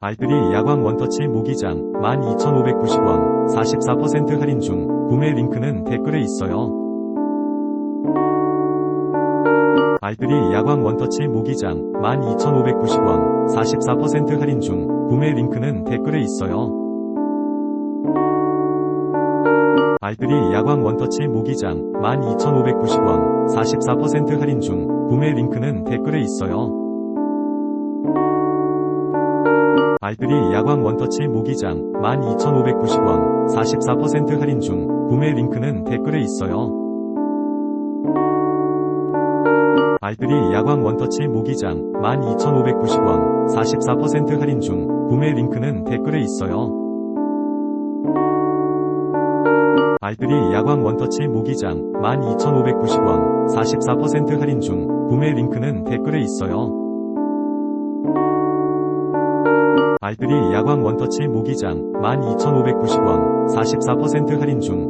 알뜰이 야광 원터치 모기장 12,590원 44% 할인 중 구매 링크는 댓글에 있어요. 알뜰이 야광 원터치 모기장 12,590원 44% 할인 중 구매 링크는 댓글에 있어요. 알뜰이 야광 원터치 모기장 12,590원 44% 할인 중 구매 링크는 댓글에 있어요. 알뜰이 야광 원터치 모기장 12,590원 44% 할인 중 구매 링크는 댓글에 있어요. 알뜰이 야광 원터치 모기장 12,590원 44% 할인 중 구매 링크는 댓글에 있어요. 알뜰이 야광 원터치 모기장 12,590원 44% 할인 중 구매 링크는 댓글에 있어요. 알뜰이 야광 원터치 모기장 12,590원 44% 할인 중